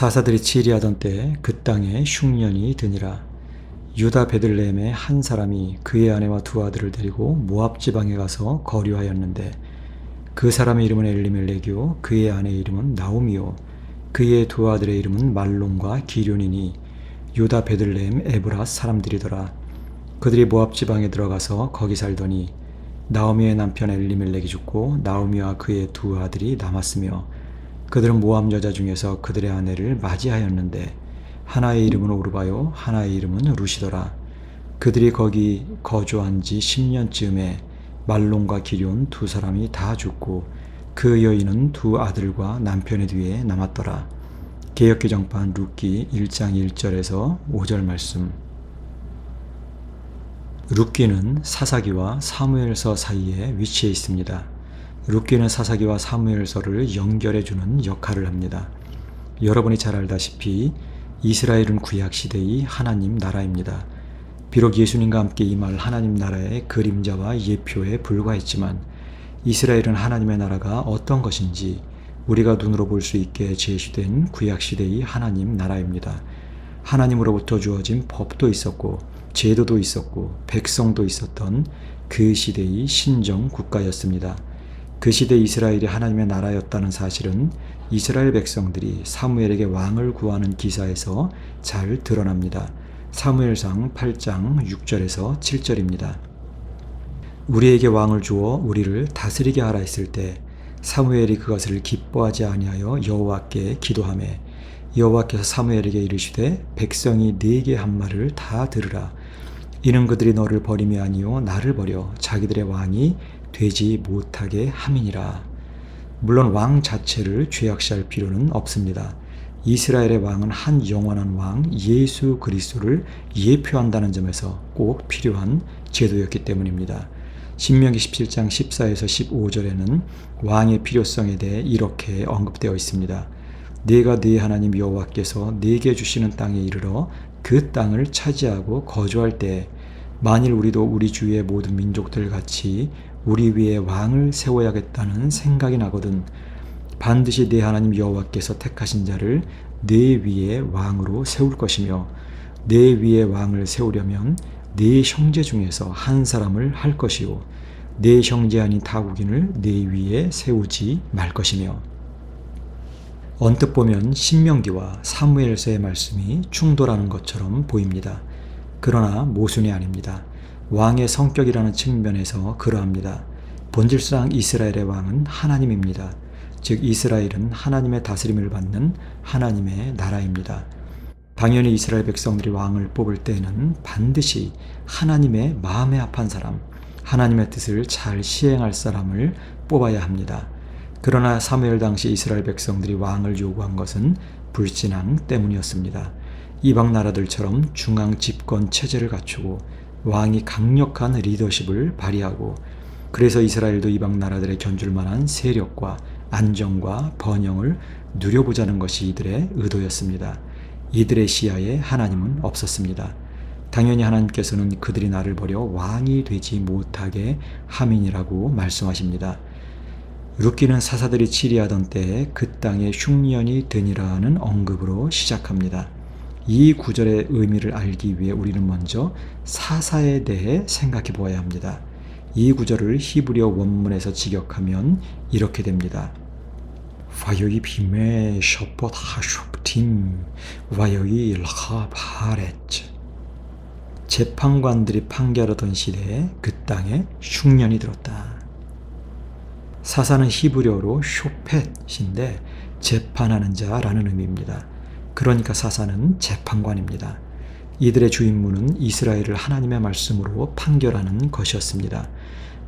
사사들이 치리하던 때에 그 땅에 흉년이 드니라. 유다 베들레헴의 한 사람이 그의 아내와 두 아들을 데리고 모압 지방에 가서 거류하였는데 그 사람의 이름은 엘리멜렉이요 그의 아내의 이름은 나오미요 그의 두 아들의 이름은 말론과 기륜이니 유다 베들레헴 에브라 사람들이더라. 그들이 모압 지방에 들어가서 거기 살더니 나오미의 남편 엘리멜렉이 죽고 나오미와 그의 두 아들이 남았으며 그들은 모함 여자 중에서 그들의 아내를 맞이하였는데 하나의 이름은 오르바요 하나의 이름은 루시더라. 그들이 거기 거주한 지 10년쯤에 말론과 기룡 두 사람이 다 죽고 그 여인은 두 아들과 남편의 뒤에 남았더라. 개혁개정판 룻기 1장 1절에서 5절 말씀 룻기는 사사기와 사무엘서 사이에 위치해 있습니다. 룻기는 사사기와 사무엘서를 연결해 주는 역할을 합니다. 여러분이 잘 알다시피 이스라엘은 구약 시대의 하나님 나라입니다. 비록 예수님과 함께 임할 하나님 나라의 그림자와 예표에 불과했지만 이스라엘은 하나님의 나라가 어떤 것인지 우리가 눈으로 볼 수 있게 제시된 구약 시대의 하나님 나라입니다. 하나님으로부터 주어진 법도 있었고 제도도 있었고 백성도 있었던 그 시대의 신정 국가였습니다. 그 시대 이스라엘이 하나님의 나라였다는 사실은 이스라엘 백성들이 사무엘에게 왕을 구하는 기사에서 잘 드러납니다. 사무엘상 8장 6절에서 7절입니다. 우리에게 왕을 주어 우리를 다스리게 하라 했을 때 사무엘이 그것을 기뻐하지 아니하여 여호와께 기도하매 여호와께서 사무엘에게 이르시되 백성이 네게 한 말을 다 들으라 이는 그들이 너를 버림이 아니요 나를 버려 자기들의 왕이 되지 못하게 함이니라. 물론 왕 자체를 죄악시할 필요는 없습니다. 이스라엘의 왕은 한 영원한 왕 예수 그리스도를 예표한다는 점에서 꼭 필요한 제도였기 때문입니다. 신명기 17장 14에서 15절에는 왕의 필요성에 대해 이렇게 언급되어 있습니다. 내가 네 하나님 여호와께서 네게 주시는 땅에 이르러 그 땅을 차지하고 거주할 때 만일 우리도 우리 주위의 모든 민족들 같이 우리 위에 왕을 세워야겠다는 생각이 나거든 반드시 내 하나님 여호와께서 택하신 자를 내 위에 왕으로 세울 것이며 내 위에 왕을 세우려면 네 형제 중에서 한 사람을 할 것이요 네 형제 아닌 타국인을 내 위에 세우지 말 것이며 언뜻 보면 신명기와 사무엘서의 말씀이 충돌하는 것처럼 보입니다. 그러나 모순이 아닙니다. 왕의 성격이라는 측면에서 그러합니다. 본질상 이스라엘의 왕은 하나님입니다. 즉 이스라엘은 하나님의 다스림을 받는 하나님의 나라입니다. 당연히 이스라엘 백성들이 왕을 뽑을 때에는 반드시 하나님의 마음에 합한 사람, 하나님의 뜻을 잘 시행할 사람을 뽑아야 합니다. 그러나 사무엘 당시 이스라엘 백성들이 왕을 요구한 것은 불신앙 때문이었습니다. 이방 나라들처럼 중앙 집권 체제를 갖추고 왕이 강력한 리더십을 발휘하고 그래서 이스라엘도 이방 나라들의 견줄 만한 세력과 안정과 번영을 누려보자는 것이 이들의 의도였습니다. 이들의 시야에 하나님은 없었습니다. 당연히 하나님께서는 그들이 나를 버려 왕이 되지 못하게 함인이라고 말씀하십니다. 룻기는 사사들이 치리하던 때에 그 땅에 흉년이 드니라는 언급으로 시작합니다. 이 구절의 의미를 알기 위해 우리는 먼저 사사에 대해 생각해 보아야 합니다. 이 구절을 히브리어 원문에서 직역하면 이렇게 됩니다. 와요이 빔에 셔봇 하숍팀 와요이 일하 바렛 재판관들이 판결하던 시대에 그 땅에 흉년이 들었다. 사사는 히브리어로 쇼펫인데 재판하는 자라는 의미입니다. 그러니까 사사는 재판관입니다. 이들의 주임무는 이스라엘을 하나님의 말씀으로 판결하는 것이었습니다.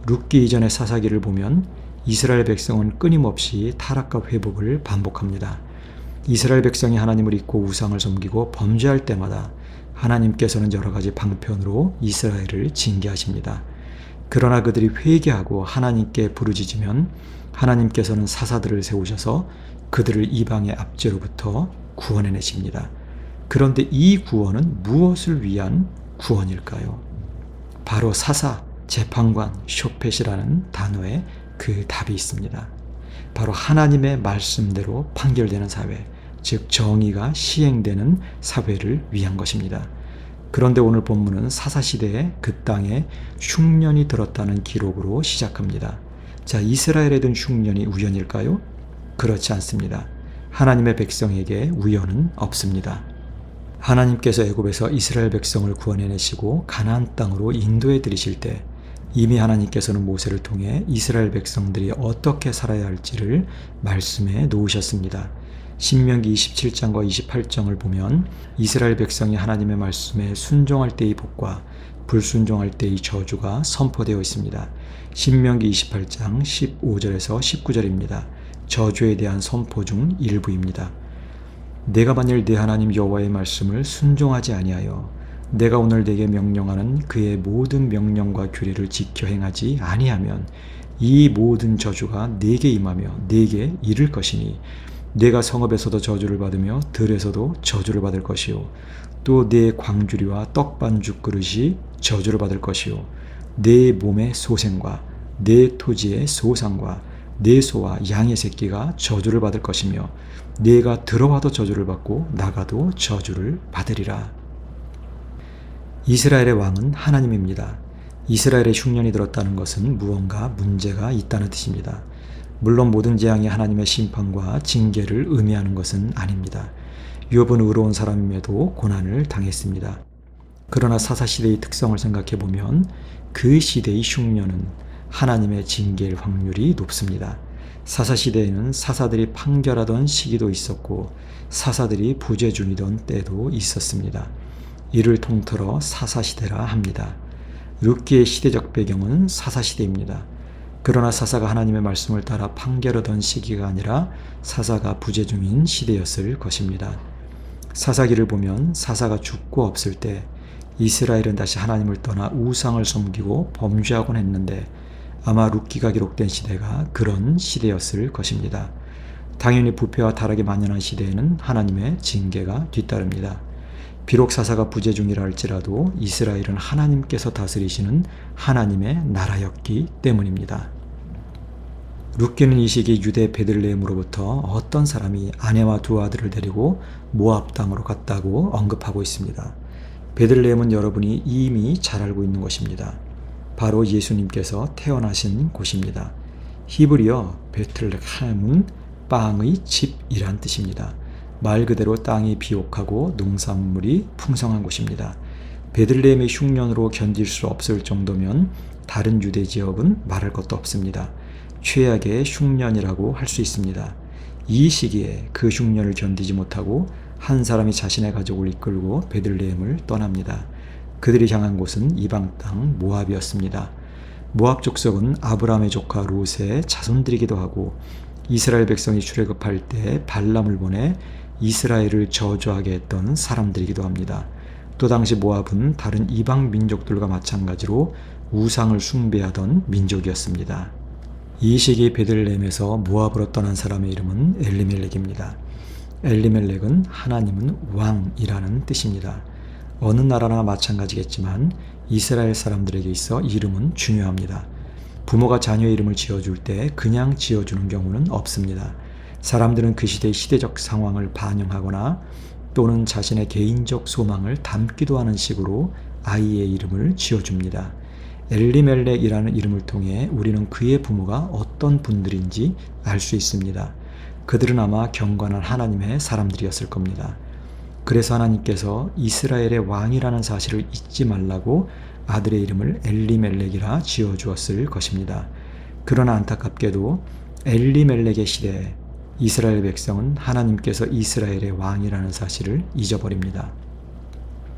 룻기 이전의 사사기를 보면 이스라엘 백성은 끊임없이 타락과 회복을 반복합니다. 이스라엘 백성이 하나님을 잊고 우상을 섬기고 범죄할 때마다 하나님께서는 여러 가지 방편으로 이스라엘을 징계하십니다. 그러나 그들이 회개하고 하나님께 부르짖으면 하나님께서는 사사들을 세우셔서 그들을 이방의 압제로부터 구원해내십니다. 그런데 이 구원은 무엇을 위한 구원일까요? 바로 사사, 재판관, 쇼펫이라는 단어에 그 답이 있습니다. 바로 하나님의 말씀대로 판결되는 사회, 즉 정의가 시행되는 사회를 위한 것입니다. 그런데 오늘 본문은 사사시대에 그 땅에 흉년이 들었다는 기록으로 시작합니다. 자, 이스라엘에 든 흉년이 우연일까요? 그렇지 않습니다. 하나님의 백성에게 우연은 없습니다. 하나님께서 애굽에서 이스라엘 백성을 구원해내시고 가나안 땅으로 인도해 들이실 때 이미 하나님께서는 모세를 통해 이스라엘 백성들이 어떻게 살아야 할지를 말씀해 놓으셨습니다. 신명기 27장과 28장을 보면 이스라엘 백성이 하나님의 말씀에 순종할 때의 복과 불순종할 때의 저주가 선포되어 있습니다. 신명기 28장 15절에서 19절입니다. 저주에 대한 선포 중 일부입니다. 내가 만일 내 하나님 여호와의 말씀을 순종하지 아니하여 내가 오늘 내게 명령하는 그의 모든 명령과 규례를 지켜 행하지 아니하면 이 모든 저주가 내게 임하며 내게 이를 것이니 내가 성읍에서도 저주를 받으며 들에서도 저주를 받을 것이요 또 내 광주리와 떡반죽 그릇이 저주를 받을 것이요 내 몸의 소생과 내 토지의 소상과 내 소와 양의 새끼가 저주를 받을 것이며 내가 들어와도 저주를 받고 나가도 저주를 받으리라. 이스라엘의 왕은 하나님입니다. 이스라엘의 흉년이 들었다는 것은 무언가 문제가 있다는 뜻입니다. 물론 모든 재앙이 하나님의 심판과 징계를 의미하는 것은 아닙니다. 욥은 의로운 사람임에도 고난을 당했습니다. 그러나 사사시대의 특성을 생각해 보면 그 시대의 흉년은 하나님의 징계일 확률이 높습니다. 사사시대에는 사사들이 판결하던 시기도 있었고 사사들이 부재 중이던 때도 있었습니다. 이를 통틀어 사사시대라 합니다. 룻기의 시대적 배경은 사사시대입니다. 그러나 사사가 하나님의 말씀을 따라 판결하던 시기가 아니라 사사가 부재 중인 시대였을 것입니다. 사사기를 보면 사사가 죽고 없을 때 이스라엘은 다시 하나님을 떠나 우상을 섬기고 범죄하곤 했는데 아마 룻기가 기록된 시대가 그런 시대였을 것입니다. 당연히 부패와 타락이 만연한 시대에는 하나님의 징계가 뒤따릅니다. 비록 사사가 부재 중이라 할지라도 이스라엘은 하나님께서 다스리시는 하나님의 나라였기 때문입니다. 룻기는 이 시기 유대 베들레헴으로부터 어떤 사람이 아내와 두 아들을 데리고 모압 땅으로 갔다고 언급하고 있습니다. 베들레헴은 여러분이 이미 잘 알고 있는 것입니다. 바로 예수님께서 태어나신 곳입니다. 히브리어 베틀레헴은 빵의 집이란 뜻입니다. 말 그대로 땅이 비옥하고 농산물이 풍성한 곳입니다. 베들레헴의 흉년으로 견딜 수 없을 정도면 다른 유대 지역은 말할 것도 없습니다. 최악의 흉년이라고 할 수 있습니다. 이 시기에 그 흉년을 견디지 못하고 한 사람이 자신의 가족을 이끌고 베들레헴을 떠납니다. 그들이 향한 곳은 이방 땅 모압이었습니다. 모압 족속은 아브라함의 조카 롯의 자손들이기도 하고 이스라엘 백성이 출애굽할 때 발람을 보내 이스라엘을 저주하게 했던 사람들이기도 합니다. 또 당시 모압은 다른 이방 민족들과 마찬가지로 우상을 숭배하던 민족이었습니다. 이 시기 베들레헴에서 모압으로 떠난 사람의 이름은 엘리멜렉입니다. 엘리멜렉은 하나님은 왕이라는 뜻입니다. 어느 나라나 마찬가지겠지만 이스라엘 사람들에게 있어 이름은 중요합니다. 부모가 자녀의 이름을 지어줄 때 그냥 지어주는 경우는 없습니다. 사람들은 그 시대의 시대적 상황을 반영하거나 또는 자신의 개인적 소망을 담기도 하는 식으로 아이의 이름을 지어줍니다. 엘리멜렉이라는 이름을 통해 우리는 그의 부모가 어떤 분들인지 알 수 있습니다. 그들은 아마 경건한 하나님의 사람들이었을 겁니다. 그래서 하나님께서 이스라엘의 왕이라는 사실을 잊지 말라고 아들의 이름을 엘리멜렉이라 지어 주었을 것입니다. 그러나 안타깝게도 엘리멜렉의 시대에 이스라엘 백성은 하나님께서 이스라엘의 왕이라는 사실을 잊어버립니다.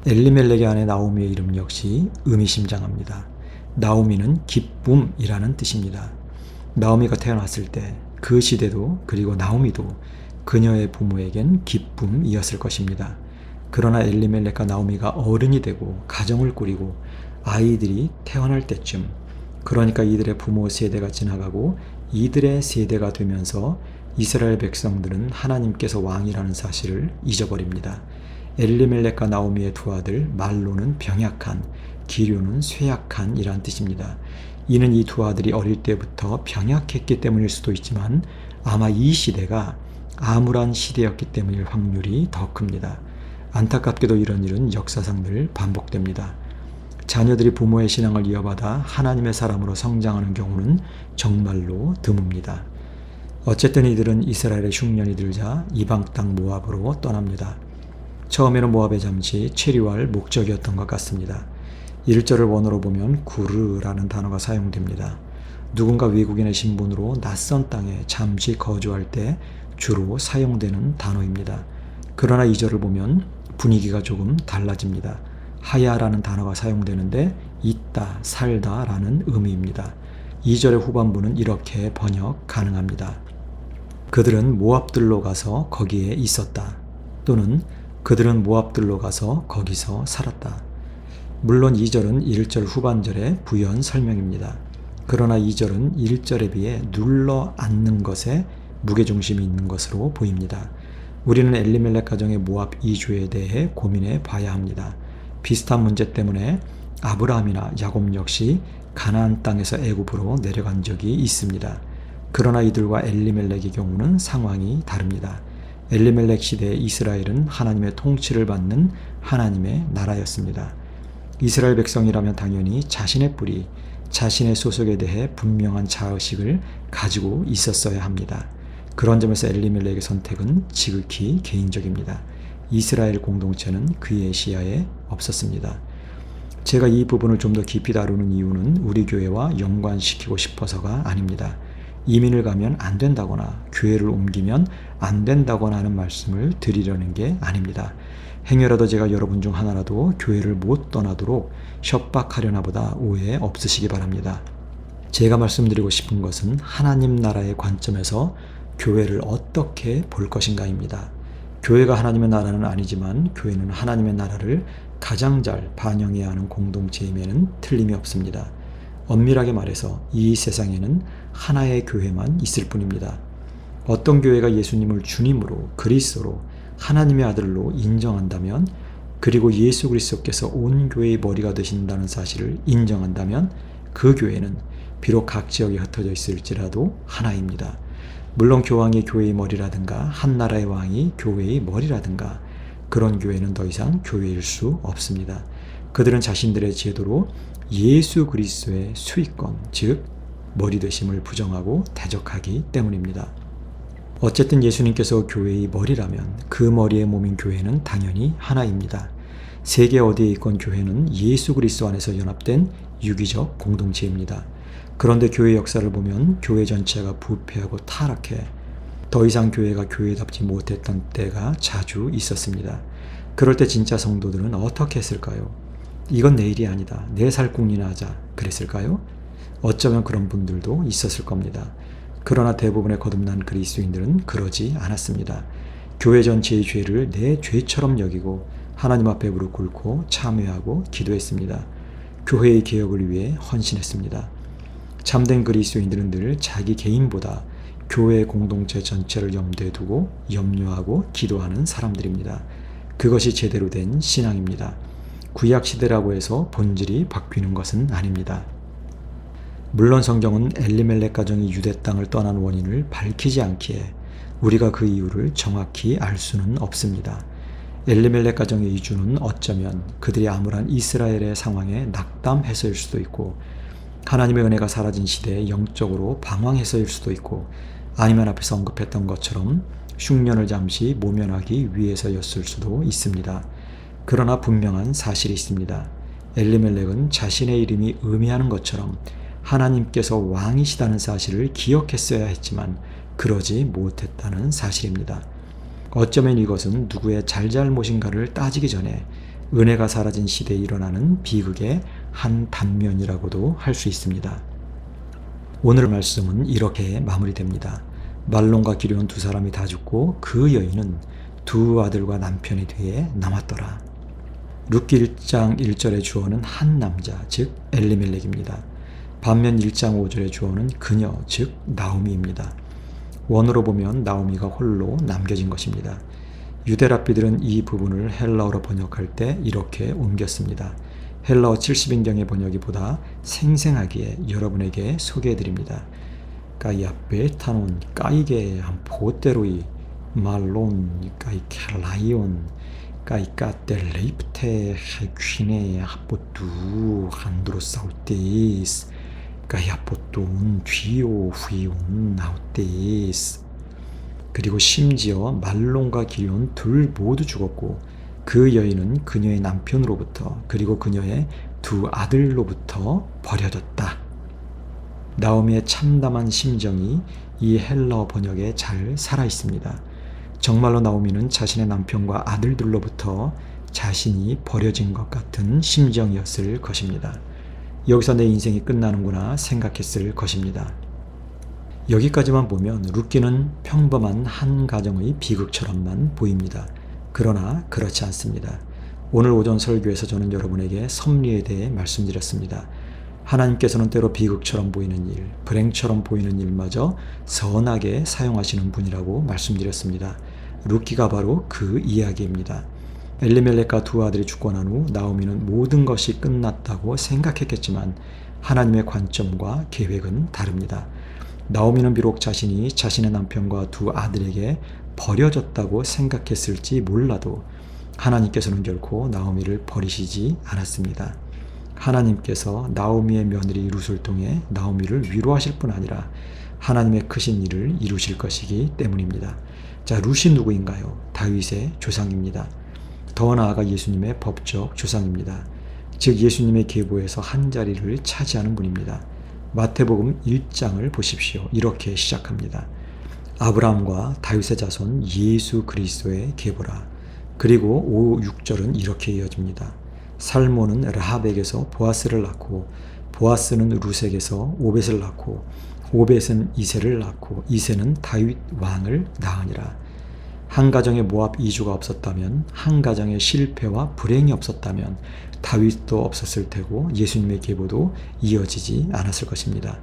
엘리멜렉의 아내 나오미의 이름 역시 의미심장합니다. 나오미는 기쁨이라는 뜻입니다. 나오미가 태어났을 때 그 시대도 그리고 나오미도 그녀의 부모에겐 기쁨이었을 것입니다. 그러나 엘리멜렉과 나오미가 어른이 되고 가정을 꾸리고 아이들이 태어날 때쯤 그러니까 이들의 부모 세대가 지나가고 이들의 세대가 되면서 이스라엘 백성들은 하나님께서 왕이라는 사실을 잊어버립니다. 엘리멜렉과 나오미의 두 아들 말로는 병약한, 기류는 쇠약한 이란 뜻입니다. 이는 이 두 아들이 어릴 때부터 병약했기 때문일 수도 있지만 아마 이 시대가 암울한 시대였기 때문일 확률이 더 큽니다. 안타깝게도 이런 일은 역사상 늘 반복됩니다. 자녀들이 부모의 신앙을 이어받아 하나님의 사람으로 성장하는 경우는 정말로 드뭅니다. 어쨌든 이들은 이스라엘의 흉년이 들자 이방 땅 모압으로 떠납니다. 처음에는 모압의 잠시 체류할 목적이었던 것 같습니다. 1절을 원어로 보면 구르라는 단어가 사용됩니다. 누군가 외국인의 신분으로 낯선 땅에 잠시 거주할 때 주로 사용되는 단어입니다. 그러나 2절을 보면 분위기가 조금 달라집니다. 하야라는 단어가 사용되는데 있다, 살다 라는 의미입니다. 2절의 후반부는 이렇게 번역 가능합니다. 그들은 모압들로 가서 거기에 있었다. 또는 그들은 모압들로 가서 거기서 살았다. 물론 2절은 1절 후반절의 부연 설명입니다. 그러나 2절은 1절에 비해 눌러 앉는 것에 무게중심이 있는 것으로 보입니다. 우리는 엘리멜렉 가정의 모압 이주에 대해 고민해 봐야 합니다. 비슷한 문제 때문에 아브라함이나 야곱 역시 가나안 땅에서 애굽으로 내려간 적이 있습니다. 그러나 이들과 엘리멜렉의 경우는 상황이 다릅니다. 엘리멜렉 시대의 이스라엘은 하나님의 통치를 받는 하나님의 나라였습니다. 이스라엘 백성이라면 당연히 자신의 뿌리, 자신의 소속에 대해 분명한 자의식을 가지고 있었어야 합니다. 그런 점에서 엘리멜렉의 선택은 지극히 개인적입니다. 이스라엘 공동체는 그의 시야에 없었습니다. 제가 이 부분을 좀 더 깊이 다루는 이유는 우리 교회와 연관시키고 싶어서가 아닙니다. 이민을 가면 안 된다거나 교회를 옮기면 안 된다거나 하는 말씀을 드리려는 게 아닙니다. 행여라도 제가 여러분 중 하나라도 교회를 못 떠나도록 협박하려나 보다 오해 없으시기 바랍니다. 제가 말씀드리고 싶은 것은 하나님 나라의 관점에서 교회를 어떻게 볼 것인가입니다. 교회가 하나님의 나라는 아니지만 교회는 하나님의 나라를 가장 잘 반영해야 하는 공동체임에는 틀림이 없습니다. 엄밀하게 말해서 이 세상에는 하나의 교회만 있을 뿐입니다. 어떤 교회가 예수님을 주님으로 그리스도로 하나님의 아들로 인정한다면 그리고 예수 그리스도께서 온 교회의 머리가 되신다는 사실을 인정한다면 그 교회는 비록 각 지역에 흩어져 있을지라도 하나입니다. 물론 교황이 교회의 머리라든가 한 나라의 왕이 교회의 머리라든가 그런 교회는 더 이상 교회일 수 없습니다. 그들은 자신들의 제도로 예수 그리스도의 수익권, 즉 머리 되심을 부정하고 대적하기 때문입니다. 어쨌든 예수님께서 교회의 머리라면 그 머리의 몸인 교회는 당연히 하나입니다. 세계 어디에 있건 교회는 예수 그리스도 안에서 연합된 유기적 공동체입니다. 그런데 교회 역사를 보면 교회 전체가 부패하고 타락해 더 이상 교회가 교회답지 못했던 때가 자주 있었습니다. 그럴 때 진짜 성도들은 어떻게 했을까요? 이건 내 일이 아니다. 내 살궁리나 하자. 그랬을까요? 어쩌면 그런 분들도 있었을 겁니다. 그러나 대부분의 거듭난 그리스도인들은 그러지 않았습니다. 교회 전체의 죄를 내 죄처럼 여기고 하나님 앞에 무릎 꿇고 참회하고 기도했습니다. 교회의 개혁을 위해 헌신했습니다. 참된 그리스도인들은 늘 자기 개인보다 교회 공동체 전체를 염두에 두고 염려하고 기도하는 사람들입니다. 그것이 제대로 된 신앙입니다. 구약 시대라고 해서 본질이 바뀌는 것은 아닙니다. 물론 성경은 엘리멜렉 가정이 유대 땅을 떠난 원인을 밝히지 않기에 우리가 그 이유를 정확히 알 수는 없습니다. 엘리멜렉 가정의 이주는 어쩌면 그들이 암울한 이스라엘의 상황에 낙담해서일 수도 있고 하나님의 은혜가 사라진 시대에 영적으로 방황해서일 수도 있고 아니면 앞에서 언급했던 것처럼 흉년을 잠시 모면하기 위해서였을 수도 있습니다. 그러나 분명한 사실이 있습니다. 엘리멜렉은 자신의 이름이 의미하는 것처럼 하나님께서 왕이시다는 사실을 기억했어야 했지만 그러지 못했다는 사실입니다. 어쩌면 이것은 누구의 잘잘못인가를 따지기 전에 은혜가 사라진 시대에 일어나는 비극의 한 단면이라고도 할 수 있습니다. 오늘 말씀은 이렇게 마무리됩니다. 말론과 기룡 두 사람이 다 죽고 그 여인은 두 아들과 남편이 뒤에 남았더라. 룻기 1장 1절의 주어는 한 남자, 즉 엘리멜렉입니다. 반면 1장 5절의 주어는 그녀, 즉 나오미입니다. 원어로 보면 나오미가 홀로 남겨진 것입니다. 유대 랍비들은 이 부분을 헬라어로 번역할 때 이렇게 옮겼습니다. 헬라어 70인경의 번역이 보다 생생하기에 여러분에게 소개해 드립니다. 까이아베 타논 까이게 한 보대로이 말론 까이케 라이온 까이까 텔레이프테 퀼네 하포투 한드로사우테스 까이 아포톤 쥐오 후이온 나우테스 그리고 심지어 말론과 기온 둘 모두 죽었고 그 여인은 그녀의 남편으로부터 그리고 그녀의 두 아들로부터 버려졌다. 나오미의 참담한 심정이 이 헬러 번역에 잘 살아 있습니다. 정말로 나오미는 자신의 남편과 아들들로부터 자신이 버려진 것 같은 심정이었을 것입니다. 여기서 내 인생이 끝나는구나 생각했을 것입니다. 여기까지만 보면 룻기는 평범한 한 가정의 비극처럼만 보입니다. 그러나 그렇지 않습니다. 오늘 오전 설교에서 저는 여러분에게 섭리에 대해 말씀드렸습니다. 하나님께서는 때로 비극처럼 보이는 일, 불행처럼 보이는 일마저 선하게 사용하시는 분이라고 말씀드렸습니다. 루키가 바로 그 이야기입니다. 엘리멜렉과 두 아들이 죽고 난 후 나오미는 모든 것이 끝났다고 생각했겠지만 하나님의 관점과 계획은 다릅니다. 나오미는 비록 자신이 자신의 남편과 두 아들에게 버려졌다고 생각했을지 몰라도 하나님께서는 결코 나오미를 버리시지 않았습니다. 하나님께서 나오미의 며느리 룻을 통해 나오미를 위로하실 뿐 아니라 하나님의 크신 일을 이루실 것이기 때문입니다. 자, 룻이 누구인가요? 다윗의 조상입니다. 더 나아가 예수님의 법적 조상입니다. 즉 예수님의 계보에서 한 자리를 차지하는 분입니다. 마태복음 1장을 보십시오. 이렇게 시작합니다. 아브라함과 다윗의 자손 예수 그리스도의 계보라. 그리고 5, 6절은 이렇게 이어집니다. 살모는 라합에게서 보아스를 낳고 보아스는 루색에서 오벳을 낳고 오벳은 이세를 낳고 이세는 다윗 왕을 낳으니라. 한 가정에 모압 이주가 없었다면 한 가정에 실패와 불행이 없었다면 다윗도 없었을 테고 예수님의 계보도 이어지지 않았을 것입니다.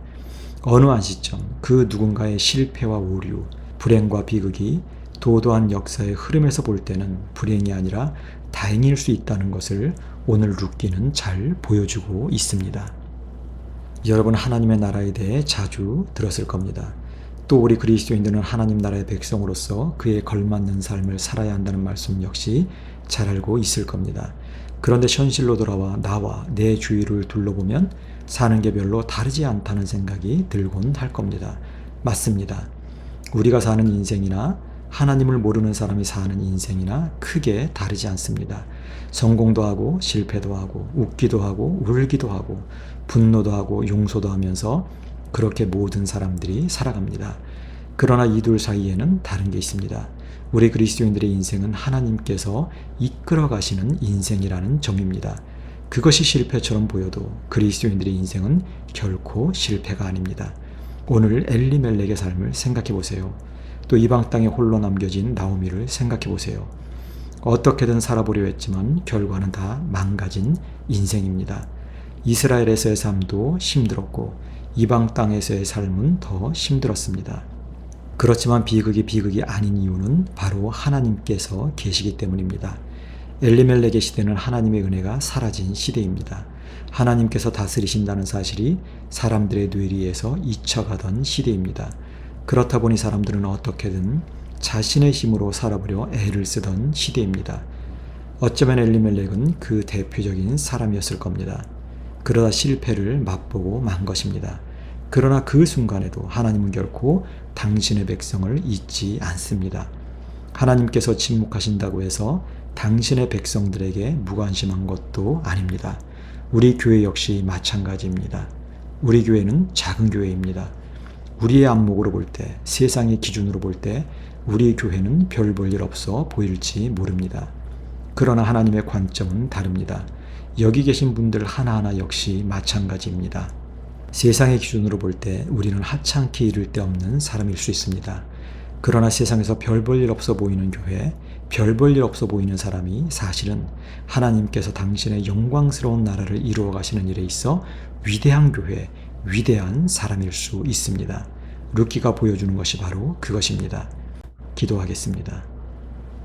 어느 한 시점 그 누군가의 실패와 오류, 불행과 비극이 도도한 역사의 흐름에서 볼 때는 불행이 아니라 다행일 수 있다는 것을 오늘 룻기는 잘 보여주고 있습니다. 여러분 하나님의 나라에 대해 자주 들었을 겁니다. 또 우리 그리스도인들은 하나님 나라의 백성으로서 그에 걸맞는 삶을 살아야 한다는 말씀 역시 잘 알고 있을 겁니다. 그런데 현실로 돌아와 나와 내 주위를 둘러보면 사는 게 별로 다르지 않다는 생각이 들곤 할 겁니다. 맞습니다. 우리가 사는 인생이나 하나님을 모르는 사람이 사는 인생이나 크게 다르지 않습니다. 성공도 하고 실패도 하고 웃기도 하고 울기도 하고 분노도 하고 용서도 하면서 그렇게 모든 사람들이 살아갑니다. 그러나 이 둘 사이에는 다른 게 있습니다. 우리 그리스도인들의 인생은 하나님께서 이끌어 가시는 인생이라는 점입니다. 그것이 실패처럼 보여도 그리스도인들의 인생은 결코 실패가 아닙니다. 오늘 엘리멜렉의 삶을 생각해 보세요. 또 이방 땅에 홀로 남겨진 나오미를 생각해 보세요. 어떻게든 살아보려 했지만 결과는 다 망가진 인생입니다. 이스라엘에서의 삶도 힘들었고 이방 땅에서의 삶은 더 힘들었습니다. 그렇지만 비극이 비극이 아닌 이유는 바로 하나님께서 계시기 때문입니다. 엘리멜렉의 시대는 하나님의 은혜가 사라진 시대입니다. 하나님께서 다스리신다는 사실이 사람들의 뇌리에서 잊혀가던 시대입니다. 그렇다 보니 사람들은 어떻게든 자신의 힘으로 살아보려 애를 쓰던 시대입니다. 어쩌면 엘리멜렉은 그 대표적인 사람이었을 겁니다. 그러다 실패를 맛보고 만 것입니다. 그러나 그 순간에도 하나님은 결코 당신의 백성을 잊지 않습니다. 하나님께서 침묵하신다고 해서 당신의 백성들에게 무관심한 것도 아닙니다. 우리 교회 역시 마찬가지입니다. 우리 교회는 작은 교회입니다. 우리의 안목으로 볼 때, 세상의 기준으로 볼 때, 우리 교회는 별 볼 일 없어 보일지 모릅니다. 그러나 하나님의 관점은 다릅니다. 여기 계신 분들 하나하나 역시 마찬가지입니다. 세상의 기준으로 볼 때 우리는 하찮게 이를 데 없는 사람일 수 있습니다. 그러나 세상에서 별 볼 일 없어 보이는 교회, 별 볼 일 없어 보이는 사람이 사실은 하나님께서 당신의 영광스러운 나라를 이루어 가시는 일에 있어 위대한 교회, 위대한 사람일 수 있습니다. 루키가 보여주는 것이 바로 그것입니다. 기도하겠습니다.